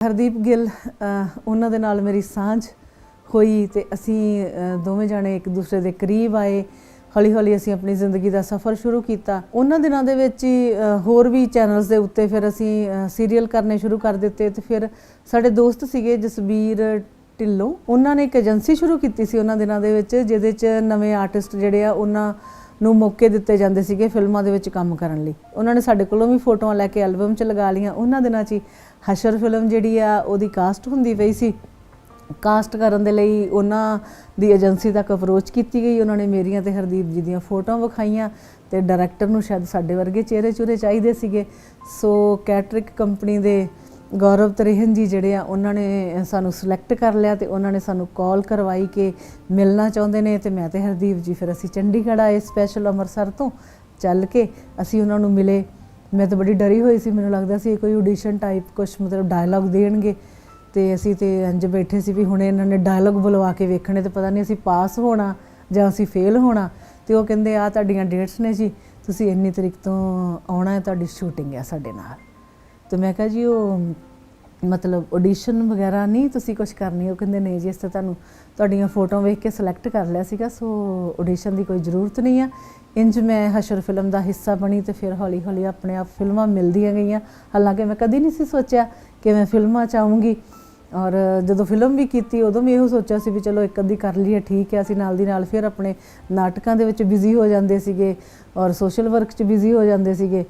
ਹਰਦੀਪ ਗਿੱਲ ਉਹਨਾਂ ਦੇ ਨਾਲ ਮੇਰੀ ਸਾਂਝ ਹੋਈ ਤੇ ਅਸੀਂ ਦੋਵੇਂ ਜਾਣੇ ਇੱਕ ਦੂਸਰੇ ਦੇ ਕਰੀਬ ਆਏ। ਹੌਲੀ ਹੌਲੀ ਅਸੀਂ ਆਪਣੀ ਜ਼ਿੰਦਗੀ ਦਾ ਸਫ਼ਰ ਸ਼ੁਰੂ ਕੀਤਾ। ਉਹਨਾਂ ਦਿਨਾਂ ਦੇ ਵਿੱਚ ਹੀ ਹੋਰ ਵੀ ਚੈਨਲਸ ਦੇ ਉੱਤੇ ਫਿਰ ਅਸੀਂ ਸੀਰੀਅਲ ਕਰਨੇ ਸ਼ੁਰੂ ਕਰ ਦਿੱਤੇ ਤੇ ਫਿਰ ਸਾਡੇ ਦੋਸਤ ਸੀਗੇ ਜਸਬੀਰ ਢਿੱਲੋਂ। ਉਹਨਾਂ ਨੇ ਇੱਕ ਏਜੰਸੀ ਸ਼ੁਰੂ ਕੀਤੀ ਸੀ ਉਹਨਾਂ ਦਿਨਾਂ ਦੇ ਵਿੱਚ, ਜਿਹਦੇ 'ਚ ਨਵੇਂ ਆਰਟਿਸਟ ਜਿਹੜੇ ਆ, ਉਹਨਾਂ ਨੂੰ ਮੌਕੇ ਦਿੱਤੇ ਜਾਂਦੇ ਸੀਗੇ ਫਿਲਮਾਂ ਦੇ ਵਿੱਚ ਕੰਮ ਕਰਨ ਲਈ। ਉਹਨਾਂ ਨੇ ਸਾਡੇ ਕੋਲੋਂ ਵੀ ਫੋਟੋਆਂ ਲੈ ਕੇ ਐਲਬਮ 'ਚ ਲਗਾ ਲਈਆਂ। ਉਹਨਾਂ ਦਿਨਾਂ 'ਚ ਹੀ ਹਸ਼ਰ ਫਿਲਮ ਜਿਹੜੀ ਆ, ਉਹਦੀ ਕਾਸਟ ਹੁੰਦੀ ਪਈ ਸੀ। ਕਾਸਟ ਕਰਨ ਦੇ ਲਈ ਉਹਨਾਂ ਦੀ ਏਜੰਸੀ ਤੱਕ ਅਪਰੋਚ ਕੀਤੀ ਗਈ। ਉਹਨਾਂ ਨੇ ਮੇਰੀਆਂ ਤੇ ਹਰਦੀਪ ਜੀ ਦੀਆਂ ਫੋਟੋਆਂ ਵਿਖਾਈਆਂ ਤੇ ਡਾਇਰੈਕਟਰ ਨੂੰ ਸ਼ਾਇਦ ਸਾਡੇ ਵਰਗੇ ਚਿਹਰੇ ਚੁਰੇ ਚਾਹੀਦੇ ਸੀਗੇ। ਸੋ ਕੈਟਰਿਕ ਕੰਪਨੀ ਦੇ ਗੌਰਵ ਤਰੇਹਨ ਜੀ ਜਿਹੜੇ ਆ, ਉਹਨਾਂ ਨੇ ਸਾਨੂੰ ਸਿਲੈਕਟ ਕਰ ਲਿਆ ਤੇ ਉਹਨਾਂ ਨੇ ਸਾਨੂੰ ਕਾਲ ਕਰਵਾਈ ਕਿ ਮਿਲਣਾ ਚਾਹੁੰਦੇ ਨੇ ਤੇ ਮੈਂ ਤੇ ਹਰਦੀਪ ਜੀ ਫਿਰ ਅਸੀਂ ਚੰਡੀਗੜ੍ਹ ਆਏ ਸਪੈਸ਼ਲ ਅੰਮ੍ਰਿਤਸਰ ਤੋਂ, ਚੱਲ ਕੇ ਅਸੀਂ ਉਹਨਾਂ ਨੂੰ ਮਿਲੇ। ਮੈਂ ਤਾਂ ਬੜੀ ਡਰੀ ਹੋਈ ਸੀ, ਮੈਨੂੰ ਲੱਗਦਾ ਸੀ ਇਹ ਕੋਈ ਆਡੀਸ਼ਨ ਟਾਈਪ ਕੁਝ ਮਤਲਬ ਡਾਇਲੌਗ ਦੇਣਗੇ। ਤੇ ਅਸੀਂ ਤੇ ਇੰਜ ਬੈਠੇ ਸੀ ਵੀ ਹੁਣ ਇਹਨਾਂ ਨੇ ਡਾਇਲੌਗ ਬੁਲਵਾ ਕੇ ਵੇਖਣੇ ਤੇ ਪਤਾ ਨਹੀਂ ਅਸੀਂ ਪਾਸ ਹੋਣਾ ਜਾਂ ਅਸੀਂ ਫੇਲ ਹੋਣਾ। ਤੇ ਉਹ ਕਹਿੰਦੇ ਆ ਤੁਹਾਡੀਆਂ ਡੇਟਸ ਨੇ ਜੀ, ਤੁਸੀਂ ਇੰਨੀ ਤਰੀਕ ਤੋਂ ਆਉਣਾ ਹੈ, ਤੁਹਾਡੀ ਸ਼ੂਟਿੰਗ ਹੈ ਸਾਡੇ ਨਾਲ। ਤੇ ਮੈਂ ਕਿਹਾ ਜੀ, ਉਹ ਮਤਲਬ ਆਡੀਸ਼ਨ ਵਗੈਰਾ ਨਹੀਂ ਤੁਸੀਂ ਕੁਝ ਕਰਨੀ, ਉਹ ਕਹਿੰਦੇ ਨਹੀਂ ਜੀ ਇਸ ਤੇ ਤੁਹਾਨੂੰ ਤੁਹਾਡੀਆਂ ਫੋਟੋਆਂ ਵੇਖ ਕੇ ਸਿਲੈਕਟ ਕਰ ਲਿਆ ਸੀਗਾ, ਸੋ ਆਡੀਸ਼ਨ ਦੀ ਕੋਈ ਜ਼ਰੂਰਤ ਨਹੀਂ ਆ। ਇੰਜ ਮੈਂ ਹਸ਼ਰ ਫਿਲਮ ਦਾ ਹਿੱਸਾ ਬਣੀ ਤੇ ਫਿਰ ਹੌਲੀ ਹੌਲੀ ਆਪਣੇ ਆਪ ਫਿਲਮਾਂ ਮਿਲਦੀਆਂ ਗਈਆਂ। ਹਾਲਾਂਕਿ ਮੈਂ ਕਦੀ ਨਹੀਂ ਸੀ ਸੋਚਿਆ ਕਿ ਮੈਂ ਫਿਲਮਾਂ ਚ ਆਉਂਗੀ ਔਰ ਜਦੋਂ ਫਿਲਮ ਵੀ ਕੀਤੀ, ਉਦੋਂ ਵੀ ਇਹੋ ਸੋਚਿਆ ਸੀ ਵੀ ਚਲੋ ਇੱਕ ਅੱਧੀ ਕਰ ਲਈਏ, ਠੀਕ ਹੈ ਅਸੀਂ ਨਾਲ ਦੀ ਨਾਲ ਫਿਰ ਆਪਣੇ ਨਾਟਕਾਂ ਦੇ ਵਿੱਚ ਬਿਜ਼ੀ ਹੋ ਜਾਂਦੇ ਸੀਗੇ ਔਰ ਸੋਸ਼ਲ ਵਰਕ 'ਚ ਬਿਜ਼ੀ ਹੋ ਜਾਂਦੇ ਸੀਗੇ।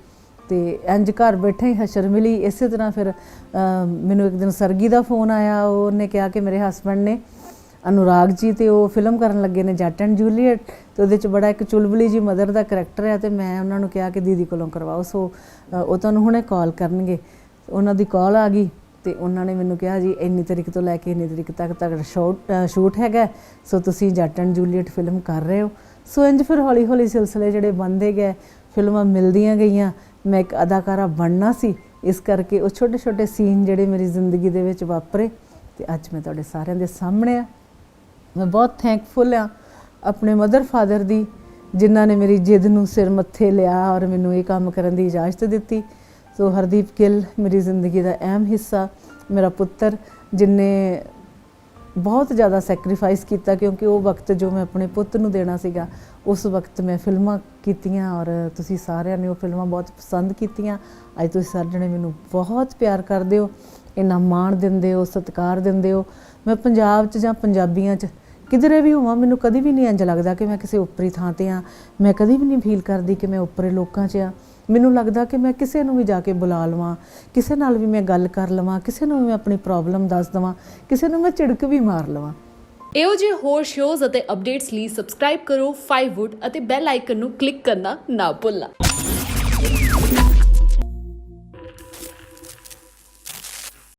ਤੇ ਇੰਜ ਘਰ ਬੈਠੇ ਹੀ ਹਸ਼ਰ ਮਿਲੀ। ਇਸੇ ਤਰ੍ਹਾਂ ਫਿਰ ਮੈਨੂੰ ਇੱਕ ਦਿਨ ਸਰਗੀ ਦਾ ਫੋਨ ਆਇਆ। ਉਹਨੇ ਕਿਹਾ ਕਿ ਮੇਰੇ ਹਸਬੰਡ ਨੇ ਅਨੁਰਾਗ ਜੀ ਤੇ ਉਹ ਫਿਲਮ ਕਰਨ ਲੱਗੇ ਨੇ ਜੱਟ ਐਂਡ ਜੂਲੀਅਟ ਤੇ ਉਹਦੇ ਚ ਬੜਾ ਇੱਕ ਚੁਲਬੁਲੀ ਜੀ ਮਦਰ ਦਾ ਕੈਰੈਕਟਰ ਹੈ ਤੇ ਮੈਂ ਉਹਨਾਂ ਨੂੰ ਕਿਹਾ ਕਿ ਦੀਦੀ ਕੋਲੋਂ ਕਰਵਾਓ। ਸੋ ਉਹ ਤੁਹਾਨੂੰ ਹੁਣੇ ਕਾਲ ਕਰਨਗੇ। ਉਹਨਾਂ ਦੀ ਕਾਲ ਆ ਗਈ ਤੇ ਉਹਨਾਂ ਨੇ ਮੈਨੂੰ ਕਿਹਾ, ਜੀ, ਇੰਨੀ ਤਰੀਕ ਤੋਂ ਲੈ ਕੇ ਇੰਨੀ ਤਰੀਕ ਤੱਕ ਤੱਕ ਸ਼ੂਟ ਸ਼ੂਟ ਹੈਗਾ। ਸੋ ਤੁਸੀਂ ਜੱਟ ਐਂਡ ਜੂਲੀਅਟ ਫਿਲਮ ਕਰ ਰਹੇ ਹੋ। ਸੋ ਇੰਜ ਫਿਰ ਹੌਲੀ ਹੌਲੀ ਸਿਲਸਿਲੇ ਜਿਹੜੇ ਬਣਦੇ ਗਏ, ਫਿਲਮਾਂ ਮਿਲਦੀਆਂ ਗਈਆਂ। ਮੈਂ ਇੱਕ ਅਦਾਕਾਰਾ ਬਣਨਾ ਸੀ, ਇਸ ਕਰਕੇ ਉਹ ਛੋਟੇ ਛੋਟੇ ਸੀਨ ਜਿਹੜੇ ਮੇਰੀ ਜ਼ਿੰਦਗੀ ਦੇ ਵਿੱਚ ਵਾਪਰੇ ਤੇ ਅੱਜ ਮੈਂ ਤੁਹਾਡੇ ਸਾਰਿਆਂ ਦੇ ਸਾਹਮਣੇ ਆ। ਮੈਂ ਬਹੁਤ ਥੈਂਕਫੁਲ ਆ ਆਪਣੇ ਮਦਰ ਫਾਦਰ ਦੀ, ਜਿਨ੍ਹਾਂ ਨੇ ਮੇਰੀ ਜਿੱਦ ਨੂੰ ਸਿਰ ਮੱਥੇ ਲਿਆ ਔਰ ਮੈਨੂੰ ਇਹ ਕੰਮ ਕਰਨ ਦੀ ਇਜਾਜ਼ਤ ਦਿੱਤੀ। ਸੋ ਹਰਦੀਪ ਗਿੱਲ ਮੇਰੀ ਜ਼ਿੰਦਗੀ ਦਾ ਅਹਿਮ ਹਿੱਸਾ, ਮੇਰਾ ਪੁੱਤਰ, ਜਿਨੇ ਬਹੁਤ ਜ਼ਿਆਦਾ ਸੈਕਰੀਫਾਈਸ ਕੀਤਾ ਕਿਉਂਕਿ ਉਹ ਵਕਤ ਜੋ ਮੈਂ ਆਪਣੇ ਪੁੱਤ ਨੂੰ ਦੇਣਾ ਸੀਗਾ, ਉਸ ਵਕਤ ਮੈਂ ਫਿਲਮਾਂ ਕੀਤੀਆਂ ਔਰ ਤੁਸੀਂ ਸਾਰਿਆਂ ਨੇ ਉਹ ਫਿਲਮਾਂ ਬਹੁਤ ਪਸੰਦ ਕੀਤੀਆਂ। ਅੱਜ ਤੁਸੀਂ ਸਾਰੇ ਜਣੇ ਮੈਨੂੰ ਬਹੁਤ ਪਿਆਰ ਕਰਦੇ ਹੋ, ਇੰਨਾ ਮਾਣ ਦਿੰਦੇ ਹੋ, ਸਤਿਕਾਰ ਦਿੰਦੇ ਹੋ। ਮੈਂ ਪੰਜਾਬ 'ਚ ਜਾਂ ਪੰਜਾਬੀਆਂ 'ਚ ਕਿਧਰੇ ਵੀ ਹੋਵਾਂ, ਮੈਨੂੰ ਕਦੀ ਵੀ ਨਹੀਂ ਇੰਜ ਲੱਗਦਾ ਕਿ ਮੈਂ ਕਿਸੇ ਉੱਪਰੀ ਥਾਂ ਤੇ ਆ। ਮੈਂ ਕਦੀ ਵੀ ਨਹੀਂ ਫੀਲ ਕਰਦੀ ਕਿ ਮੈਂ ਉੱਪਰੇ ਲੋਕਾਂ 'ਚ ਆ। ਮੈਨੂੰ ਲੱਗਦਾ ਕਿ ਮੈਂ ਕਿਸੇ ਨੂੰ ਵੀ ਜਾ ਕੇ ਬੁਲਾ ਲਵਾਂ, ਕਿਸੇ ਨਾਲ ਵੀ ਮੈਂ ਗੱਲ ਕਰ ਲਵਾਂ, ਕਿਸੇ ਨੂੰ ਵੀ ਮੈਂ ਆਪਣੀ ਪ੍ਰੋਬਲਮ ਦੱਸ ਦਵਾਂ, ਕਿਸੇ ਨੂੰ ਮੈਂ ਝਿੜਕ ਵੀ ਮਾਰ ਲਵਾਂ। ਇਹੋ ਜਿਹੇ ਹੋਰ ਸ਼ੋਜ਼ ਅਤੇ ਅਪਡੇਟਸ ਲਈ ਸਬਸਕ੍ਰਾਈਬ ਕਰੋ 5wood ਅਤੇ ਬੈਲ ਆਈਕਨ ਨੂੰ ਕਲਿੱਕ ਕਰਨਾ ਨਾ ਭੁੱਲਣਾ।